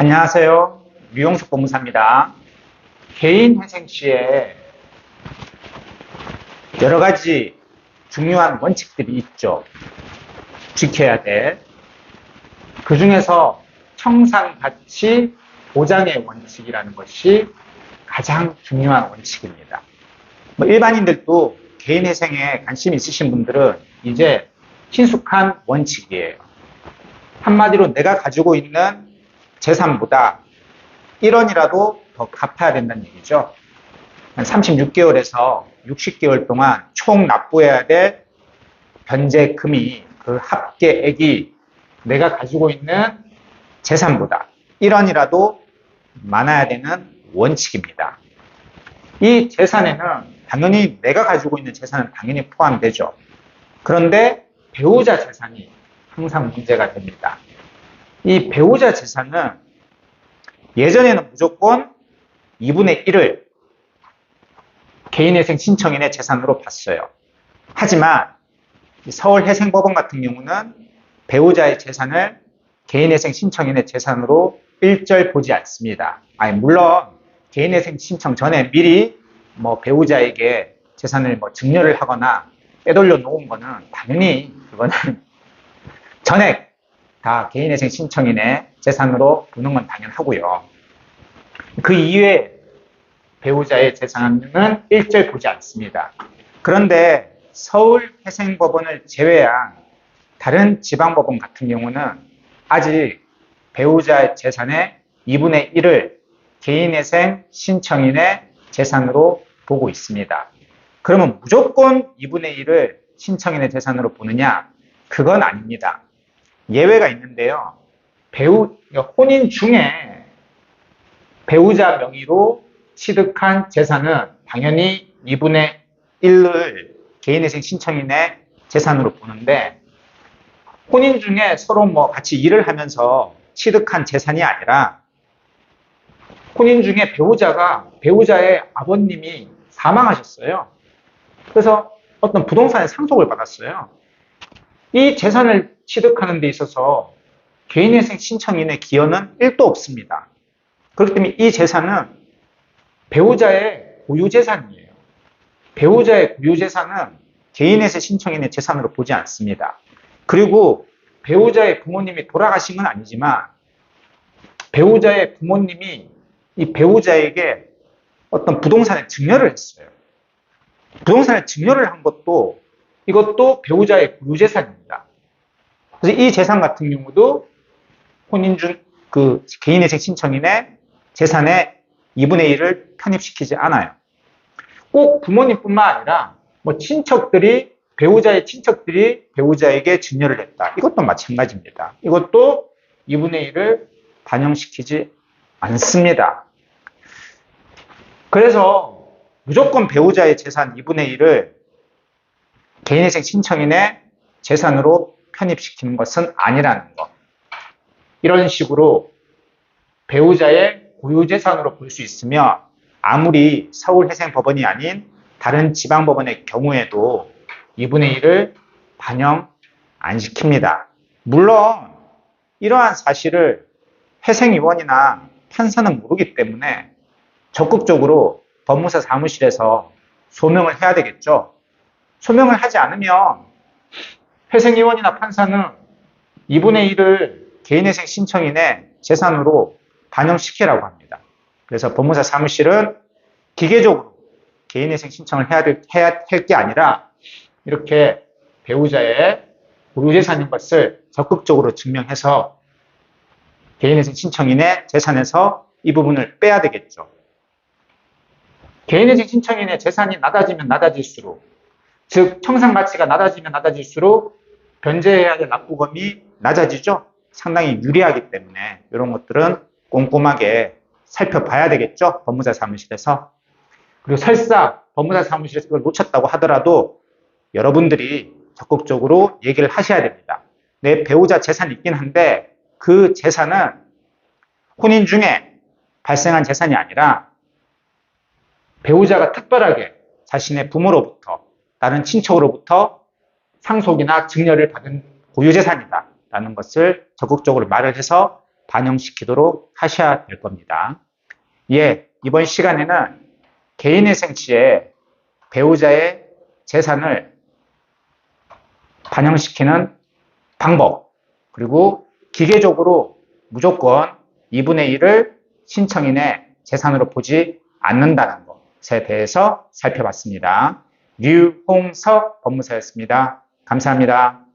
안녕하세요. 류용숙 법무사입니다. 개인 회생 시에 여러 가지 중요한 원칙들이 있죠. 지켜야 될. 그 중에서 청산 가치 보장의 원칙이라는 것이 가장 중요한 원칙입니다. 뭐 일반인들도 개인 회생에 관심 있으신 분들은 이제 친숙한 원칙이에요. 한마디로 내가 가지고 있는 재산보다 1원이라도 더 갚아야 된다는 얘기죠. 한 36개월에서 60개월 동안 총 납부해야 될 변제금이 그 합계액이 내가 가지고 있는 재산보다 1원이라도 많아야 되는 원칙입니다. 이 재산에는 당연히 내가 가지고 있는 재산은 당연히 포함되죠. 그런데 배우자 재산이 항상 문제가 됩니다. 이 배우자 재산은 예전에는 무조건 2분의 1을 개인회생 신청인의 재산으로 봤어요. 하지만 서울회생법원 같은 경우는 배우자의 재산을 개인회생 신청인의 재산으로 일절 보지 않습니다. 아니, 물론 개인회생 신청 전에 미리 뭐 배우자에게 재산을 뭐 증여를 하거나 빼돌려 놓은 거는 당연히 그거는 전액 다 개인회생 신청인의 재산으로 보는 건 당연하고요. 그 이외에 배우자의 재산은 일절 보지 않습니다. 그런데 서울회생법원을 제외한 다른 지방법원 같은 경우는 아직 배우자의 재산의 2분의 1을 개인회생 신청인의 재산으로 보고 있습니다. 그러면 무조건 2분의 1을 신청인의 재산으로 보느냐? 그건 아닙니다. 예외가 있는데요. 배우, 혼인 중에 배우자 명의로 취득한 재산은 당연히 2분의 1을 개인회생 신청인의 재산으로 보는데 혼인 중에 서로 뭐 같이 일을 하면서 취득한 재산이 아니라 혼인 중에 배우자가 배우자의 아버님이 사망하셨어요. 그래서 어떤 부동산의 상속을 받았어요. 이 재산을 취득하는 데 있어서 개인회생 신청인의 기여는 1도 없습니다. 그렇기 때문에 이 재산은 배우자의 고유재산이에요. 배우자의 고유재산은 개인회생 신청인의 재산으로 보지 않습니다. 그리고 배우자의 부모님이 돌아가신 건 아니지만 배우자의 부모님이 이 배우자에게 어떤 부동산에 증여를 했어요. 부동산에 증여를 한 것도 이것도 배우자의 고유재산입니다. 그래서 이 재산 같은 경우도 혼인 중 그 개인회생 신청인의 재산의 2분의 1을 편입시키지 않아요. 꼭 부모님뿐만 아니라 뭐 친척들이 배우자의 친척들이 배우자에게 증여를 했다. 이것도 마찬가지입니다. 이것도 2분의 1을 반영시키지 않습니다. 그래서 무조건 배우자의 재산 2분의 1을 개인회생 신청인의 재산으로 편입시키는 것은 아니라는 것. 이런 식으로 배우자의 고유재산으로 볼 수 있으며 아무리 서울회생법원이 아닌 다른 지방법원의 경우에도 2분의 1을 반영 안 시킵니다. 물론 이러한 사실을 회생위원이나 판사는 모르기 때문에 적극적으로 법무사 사무실에서 소명을 해야 되겠죠. 소명을 하지 않으면 회생위원이나 판사는 2분의 1을 개인회생 신청인의 재산으로 반영시키라고 합니다. 그래서 법무사 사무실은 기계적으로 개인회생 신청을 해야 될, 해야 할 게 아니라 이렇게 배우자의 고유재산인 것을 적극적으로 증명해서 개인회생 신청인의 재산에서 이 부분을 빼야 되겠죠. 개인회생 신청인의 재산이 낮아지면 낮아질수록 즉 청산 가치가 낮아지면 낮아질수록 변제해야 될 납부금이 낮아지죠. 상당히 유리하기 때문에 이런 것들은 꼼꼼하게 살펴봐야 되겠죠. 법무사 사무실에서. 그리고 설사 법무사 사무실에서 그걸 놓쳤다고 하더라도 여러분들이 적극적으로 얘기를 하셔야 됩니다. 내 배우자 재산이 있긴 한데 그 재산은 혼인 중에 발생한 재산이 아니라 배우자가 특별하게 자신의 부모로부터 다른 친척으로부터 상속이나 증여를 받은 고유재산이다. 라는 것을 적극적으로 말을 해서 반영시키도록 하셔야 될 겁니다. 예, 이번 시간에는 개인의 생취에 배우자의 재산을 반영시키는 방법, 그리고 기계적으로 무조건 2분의 1을 신청인의 재산으로 보지 않는다는 것에 대해서 살펴봤습니다. 류홍석 법무사였습니다. 감사합니다.